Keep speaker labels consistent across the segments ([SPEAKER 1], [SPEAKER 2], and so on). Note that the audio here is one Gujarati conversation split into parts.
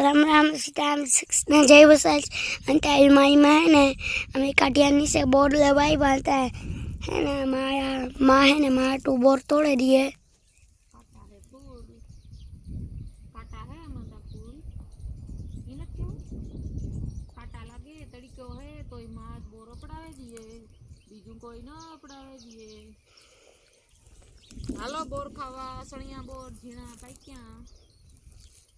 [SPEAKER 1] રામ રામ સીતારામ કૃષ્ણ જય વસાજ અને ત્યાં અલમારીમાં હે ને અમે કાઢિયાની નીચે બોર્ડ લવાવ્યા
[SPEAKER 2] હતા હે ને મારા માં હે ને મારા ટુ બોર્ડ તોડે દઈએ બીજું કોઈ ન અપડાવે દઈએ હાલો, બોર ખાવા, સણિયા બોર, ઝીણા ક્યાં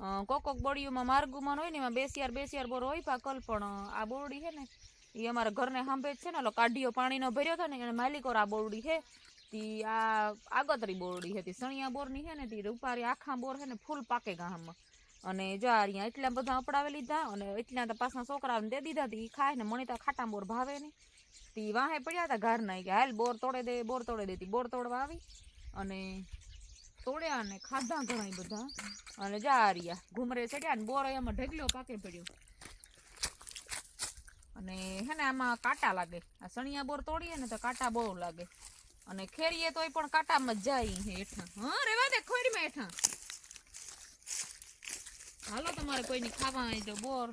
[SPEAKER 2] કોક કોક બોડીઓમાં માર્ગુમાં હોય ને, એમાં બેસિયાર બેસિયાર બોર હોય પાકલ, પણ આ બોરડી હે ને એ અમારા ઘરને સાંભે જ છે ને, ઓલો કાઢીઓ પાણીનો ભર્યો હતો ને, એને માલિકોર આ બોરડી હે તી આ આગતરી બોરડી હતી સણિયા બોરની હે ને, તી રૂપારી આખા બોર હે ને, ફૂલ પાકે ગામમાં. અને જો આ અહીંયા એટલા બધા અપડાવી લીધા, અને એટલા તો પાછા છોકરાઓને દે દીધા, તી ખાય ને, મને તો ખાટા બોર ભાવે નહીં તી વાહે પડ્યા હતા ઘરના કે હાલ બોર તોડે દે, બોર તોડે દેતી બોર તોડવા આવી. અને તોડ્યા અને ખાધા ઘણા બધા. અને જા રહ્યા ઘુમરે ચડ્યા ને બોર એમાં ઢગલ્યો પાકે પડ્યો. અને હે ને આમાં કાંટા લાગે. આ સણિયા બોર તોડીએ ને તો કાંટા બહુ લાગે. અને ખેરીએ તોય પણ કાંટામાં જ જાય હેઠા. હા, રેવા દે ખોરીમાં હેઠા. હાલો તમારે કોઈની ખાવા આવી તો બોર.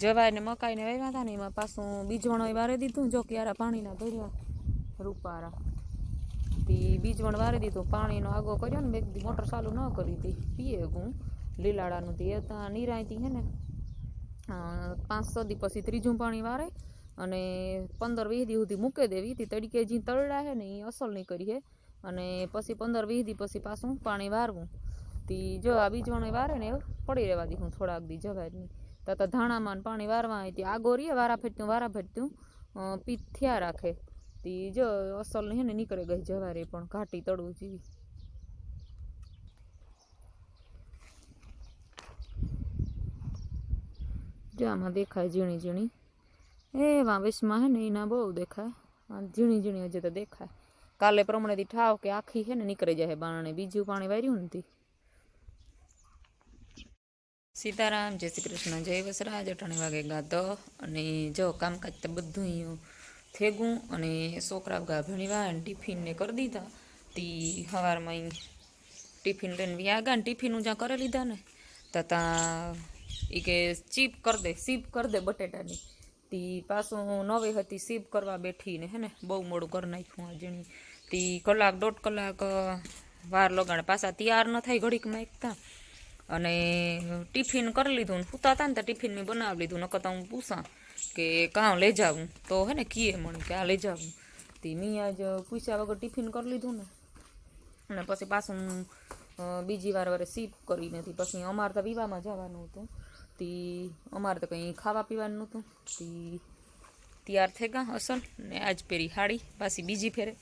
[SPEAKER 2] જવાય ને મકાઈ ને વાવ્યા હતા ને એમાં પાછું બીજોણો વારે દીધું, જો ક્યારે પાણીના ભર્યા રૂપારા. તી બીજવણ વારી દીધું પાણીનો આગો કર્યો ને મેં મોટર ચાલુ ન કરી હતી પીએ હું. લીલાડાનું તે ત્યાં નિરાયતી હે ને? પાંચ છ દી પછી ત્રીજું પાણી વારે અને પંદર વીસ દી સુધી મૂકે દેવી. તી તડકે જે તળડા હે ને એ અસલ નહીં કરી હે. અને પછી પંદર વીસ દી પછી પાછું પાણી વારવું. તી જો આ બીજવાણે વારે ને પડી રહેવા દીધું થોડાક દી જવાય નહીં તો ધાણામાં પાણી વારવા ત્યાં આગો રીએ વારા ફેરતું વારા ફેરતું અ, પીત થયા રાખે. તી જો અસલ હે ને નીકળે ગઈ જવારે પણ ઘાટી તળવું જેવી જો આમાં દેખાય ઝીણી ઝીણી એવા વેશમાં હે ને એના બહુ દેખાય આ ઝીણી ઝીણી હજી તો દેખાય કાલે પ્રમાણેથી ઠાવ કે આખી છે ને નીકળી જાય બારણે બીજું પાણી વાર્યું નથી સીતારામ જય શ્રી કૃષ્ણ જય વસરાજ અટાણી વાગે ગાધો અને જો કામકાજ તો બધું અહીંયા થેગું અને છોકરા ગા ભણીવા અને ટિફિન ને કરી દીધા તી સવારમાં અહીં ટિફિન લઈને વ્યાગા ને ટિફિન જ્યાં કરી લીધા ને તો ત્યાં એ કે ચીપ કરી દે સીપ કરી દે બટેટાની તી પાછું નવી હતી સીપ કરવા બેઠી ને હે ને બહુ મોડું કરી નાખ્યું આ જણી તી કલાક દોઢ કલાક અ, વાર લગાડે પાછા તૈયાર ન થાય ઘડીકમાં એકતા અને ટિફિન કરી લીધું ને સૂતા હતા ને તો ટિફિન મેં બનાવી લીધું નકર તો હું પૂછાં કે કાં લઈ જાવું તો હે ને કીએ મને કે આ લઈ જાવું તે મેં આજ પૂછ્યા વગર ટિફિન કરી લીધું ને. અને પછી પાછું બીજી વાર વારે સીપ કરી નથી. પછી અમારે તો વિવામાં જવાનું હતું. તી અમારે તો કંઈ ખાવા પીવાનું નહોતું. તી તૈયાર થઈ ગયા અસલ ને આજ પેરી હાડી. પાછી બીજી ફેરે.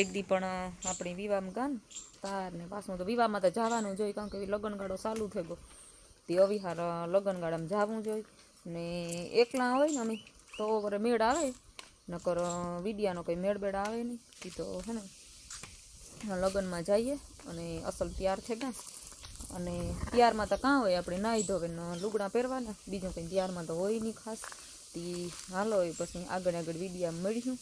[SPEAKER 2] એક દી પણ આપણે વિવામાં ગયા ને, તાર ને પાછું તો વિવામાં તો જવાનું જોઈએ કારણ કે લગ્નગાળો ચાલુ થઈ ગયો. તે અવિહાર લગ્નગાળામાં જવું જોઈએ ને એકલા હોય ને અમે, તો કરે મેળ આવે. નકર વિડિયાનો કંઈ મેળ બેડ આવે નહીં. એ તો, હે ને લગ્નમાં જઈએ અને અસલ તૈયાર થઈ ગયા અને તૈયારમાં તો કાં હોય, આપણે નાહી ધોવે લુગડા પહેરવાના. બીજું કંઈ ત્યારમાં તો હોય નહીં ખાસ. તે હાલો, એ પછી આગળ આગળ વિડિયા મળ્યું.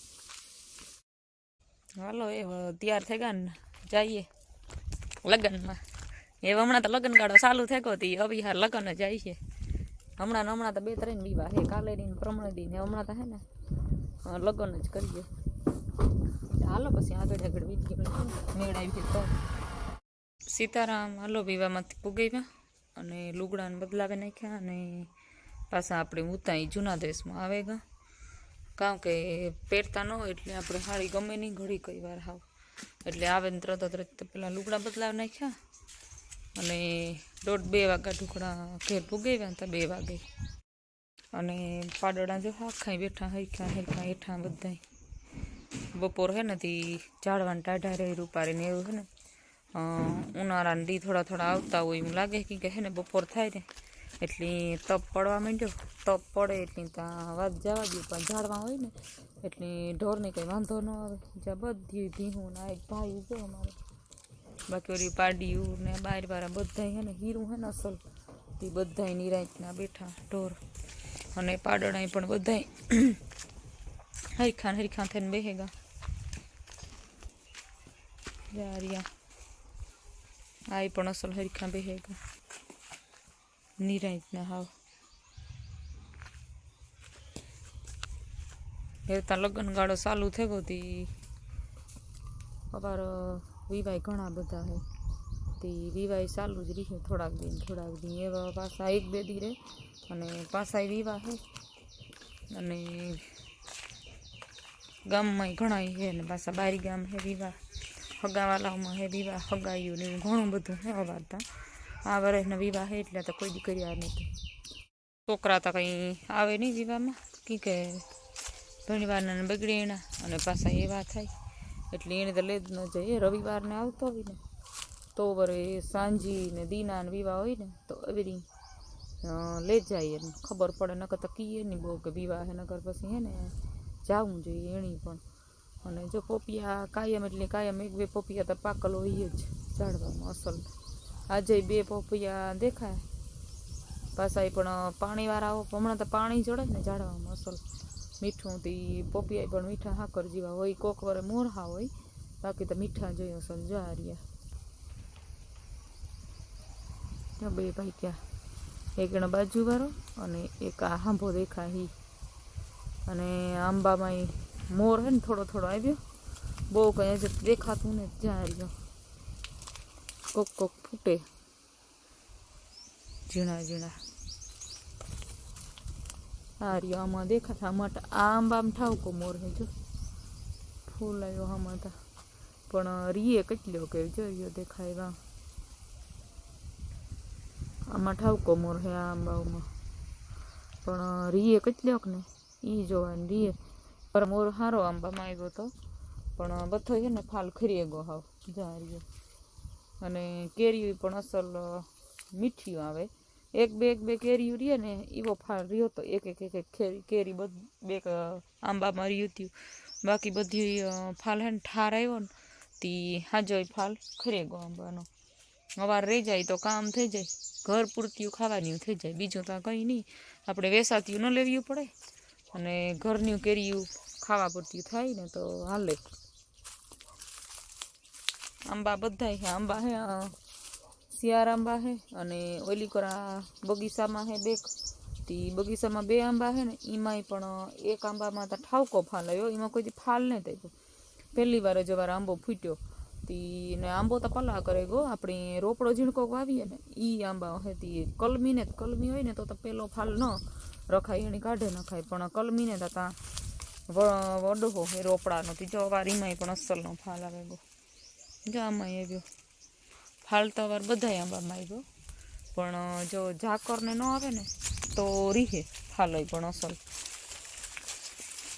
[SPEAKER 2] હાલો, એ તૈયાર થઈ ગયા ને, જઈએ લગ્નમાં. એ હમણાં તો લગ્ન ગાળો ચાલુ થઈ ગયો તી અવિહાર લગ્ન જ છે હમણાં હમણાં તો બે ત્રણ વિવાહ હે કાલે ને પ્રમણે ને હમણાં તો હે ને લગ્ન જ કરીએ હાલો પછી આગળ આગળ વીડિયો મેળાવી તો. સીતારામ હાલો વિવાહમાંથી પુગાવ્યા અને લુગડાને બદલાવી નાખ્યા અને પાછા આપણે ઉતાઈ જૂના દેશમાં આવે ગયા કારણ કે પહેરતા ન હોય એટલે આપણે સાડી ગમે નહીં ઘડી કઈ વાર હાવ. એટલે આવે ને તરત તરત પેલા લુગડા બદલાવી નાખ્યા. અને દોઢ બે વાગ્યા ઢોકળા ઘેર પુગાવ્યા હતા બે વાગે. અને પાડોડા જો આખાય બેઠા હૈખા હૈખા હેઠા બધા બપોર હે ને તી ઝાડવાને ટાઢા રહી, રૂપારીને એવું હે ને. ઉનાળાના દી થોડા થોડા આવતા હોય એમ લાગે કે હે ને બપોર થાય ને. એટલે તપ પડવા માંડ્યો. તપ પડે એટલે ત્યાં વાત જવા દઉં પણ ઝાડવા હોય ને એટલે ઢોરને કંઈ વાંધો ન આવે. જ્યાં બધી ભીહું ના એક ભાઈ જો અમારે બાકી ઓલી પાડિયું ને બાર બારા બધા હે ને હીરું હે ને અસલ તે બધા નિરાંતના બેઠા ઢોર અને પાડણા પણ બધા હરખાન હરખાન થઈને બેહેગા જારિયા આ ઈ પણ અસલ હરખા બેહેગા નિરાંતના હાવ એ ત્યાં લગ્ન ગાળો ચાલુ થઈ ગયો તી અમારો વિવાય ઘણા બધા હે. તે વિવાય ચાલુ જ રહે થોડાક દિન થોડાક દિન. એવા પાછા એક બે દી રહે અને પાછા વિવાહ હે. અને ગામમાં ઘણા હે ને પાછા બારી ગામ હે વિવાહ. હગાવાલાઓમાં હે વિવાહ, હગાયું ને એવું ઘણું બધું હે અવારતા આ વર્ષના વિવાહ હે એટલે તો કોઈ દી કર્યા નથી છોકરા તો કંઈ આવે નહીં વિવાહમાં. કી કે ઘણી વાર બગડે એના અને પાછા એવા થાય. એટલે એને તો લે જ ન જાય એ રવિવારને આવતો હોય ને તો વરે સાંજી ને દીના ને વિવાહ હોય ને તો એવી રી લે જાય એને ખબર પડે નકર તો કીએ નહીં બહુ કે વિવાહ હે નકર પછી હે ને જાવું જોઈએ એણી પણ અને જો પોપિયા કાયમ એટલે કાયમ એક બે પોપિયા તો પાકલ હોય જ ઝાડવામાં અસલ આજે બે પોપિયા દેખાય પાછા એ પણ પાણીવાળા હમણાં તો પાણી ચડે ને ઝાડવામાં અસલ મીઠું તી પોપિયા પણ મીઠા હાકર જેવા હોય, કોક વરે મોરહા હોય, બાકી તો મીઠા જોઈએ અસલ જારિયા ત્યાં બે ભાઈ ત્યાં એક એનો બાજુવાળો અને એક આ હાંભો દેખા હી. અને આંબામાં મોર હે ને થોડો થોડો આવ્યો. બહુ કંઈ જ દેખાતું ને જારિયો કોક કોક ફૂટે. ઝીણા ઝીણા. આ રહ્યો આમાં દેખાતા. આમાં ટ- આ આંબામાં ઠાવકો મોર હે જો. ફૂલ આવ્યો આમાં તા. પણ રીએ કેટલો કે જો રહ્યો દેખાય વા આમાં ઠાવકો મોર હે આ આંબાઓમાં. પણ રીએ કેટલોક ને ઈ જોવાની રીએ. પર મોર સારો આંબામાં આવ્યો તો. પણ બધો છે ને ફાલ ખરી ગયો હાવ. જા રહ્યો અને કેરી પણ અસલ મીઠી આવે. એક બે એક બે કેરીઓ રહે ને એવો ફાલ રહ્યો તો એક એક એક કેરી બધ બે આંબામાં રહ્યું હતું બાકી બધી ફાલ હે ને ઠાર આવ્યો ને, તી હાજો ફાલ ખરે ગયો આંબાનો. અવાર રહી જાય તો કામ થઈ જાય, ઘર પૂરતું ખાવાની થઈ જાય, બીજું તો કંઈ નહીં. આપણે વેસાતીયું ન લેવું પડે, અને ઘરની કેરીયું ખાવા પૂરતી થાય ને તો હાલે. આંબા બધાય હે, આંબા હે શિયાર આંબા હે અને ઓલી કરા બગીચામાં હે બેક તી બગીચામાં બે આંબા હે ને એમાંય પણ એક આંબામાં તો ઠાવકો ફાલ આવ્યો એમાં કોઈ ફાલ નહીં થયો. પહેલી વાર જ આંબો ફૂટ્યો. તી ને આંબો તો પલા કરે ગો, આપણે રોપડો ઝીણકો વાવીએ ને એ આંબા હે તી કલમીને કલમી હોય ને તો પેલો ફાલ ન રખાય, એની કાઢે નખાય પણ કલમીને તો વડો હે રોપડાનો તી જો વાર એમાંય પણ અસલનો ફાલ આવે ગો. જો આમાં આવ્યો. ફાલ તો વાર બધાય આંબામાં આવ્યો પણ અ, જો ઝાકરને ન આવે ને તો રીહે ફાલ હોય પણ અસલ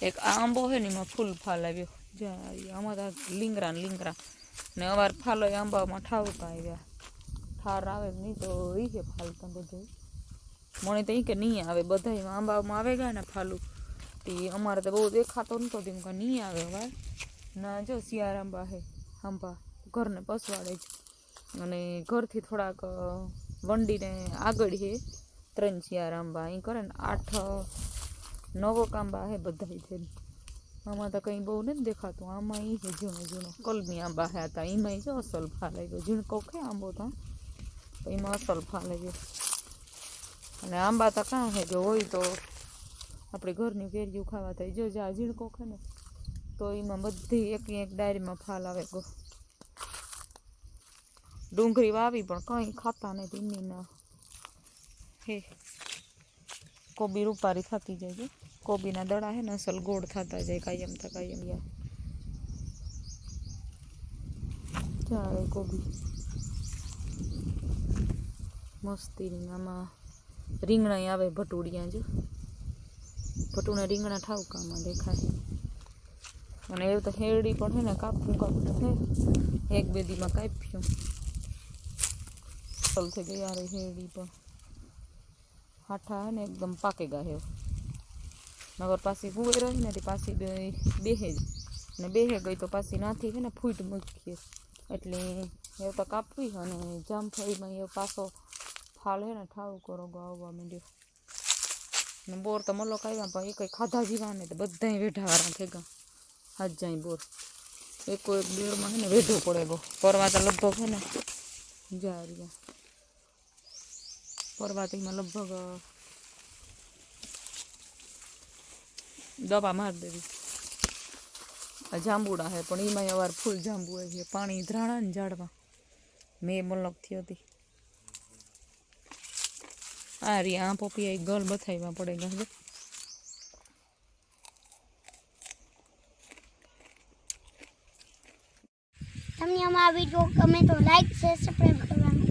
[SPEAKER 2] એક આ આંબો છે ને એમાં ફૂલ ફાલ આવ્યો જ્યાં આવ્યો. આમાં તો લીંગરા ને લીંગરા ને અવાર ફાલો એ આંબામાં ઠાવકા આવ્યા ઠાર આવે જ નહીં તો રીહે ફાલ તો બધું મને તો ઈ કે નહીં આવે બધા આંબામાં આવે ગયા ને ફાલું તે અમારે તો બહુ દેખાતો નતો તેમ કે નહીં આવે હવે ના જો શિયાર આંબા હે આંબા ઘરને પસવાડે જ અને ઘરથી થોડાક અ, વંડીને આગળ હે ત્રણ શિયાર આંબા અહીં કરે ને આઠ અ, નવક આંબા હે બધા છે આમાં તો કંઈ બહુ નથી દેખાતું આમાં ઈ છે ઝીણો ઝીણો કલમી આંબા હે હતા એમાં જો અસલ ફાલ આવ્યો ઝીણકો ખે આંબો તો એમાં અસલ ફાલ આવ્યો અને આંબા તો કાં છે જો હોય તો આપણે ઘરની કેરીઓ ખાવા થાય જો જા ઝીણકો ખે ને તો એમાં બધી એક એક ડાયરીમાં ફાલ આવે ગો ડુંગળી વાવી પણ કંઈ ખાતા નથી એમની ના હે કોબી રૂપારી થતી જાય છે કોબીના દડા હે ને અસલ ગોળ થતા જાય કાયમ તા કાયમ યા ચાલે કોબી મસ્તીની આમાં રીંગણા આવે ભટુડિયા જો ભટુના રીંગણા ઠાવકામાં દેખાય અને એવું તો હેરડી પણ છે ને કાપવું કાપવું છે એક બે દીમાં કાપ્યું ચલ થઈ ગઈ યાર હેરડી પણ હાઠા હે ને એકદમ પાકે ગા હે નગર પાછી હુંય રહી ને તે પાછી બે બેહે જ ને બેહે ગઈ તો પાછી નાથી હે ને ફૂટ મૂકીએ એટલે એ તો કાપવી અને જામફળીમાં એ પાછો ફાલ હે ને ઠાવ કરો ગો આવવા માંડ્યો ને બોર તો મલોક આવ્યા પણ એ કંઈ ખાધા જીવા ને તો બધાય વેઢાવાળા થઈ ગયા હાથ જાય બોર એકો એક બેડમાં હે ને વેઢો પડે બહુ પરવા તો લગભગ હે ને જા રહ્યા પરવાતીમાં લગભગ અ, દવા મારી દેવી આ જાંબુડા હે પણ એમાં અવાર ફૂલ જાંબુ હોય છે પાણી ધ્રાણા ને ઝાડમાં મેં મલકથી હતી આ રી આ પોપી આ ગલ બથાઈમાં પડે ગયા
[SPEAKER 1] તમને અમારા વિડીયો ગમે તો લાઈક શેર સબસ્ક્રાઈબ કરવાનું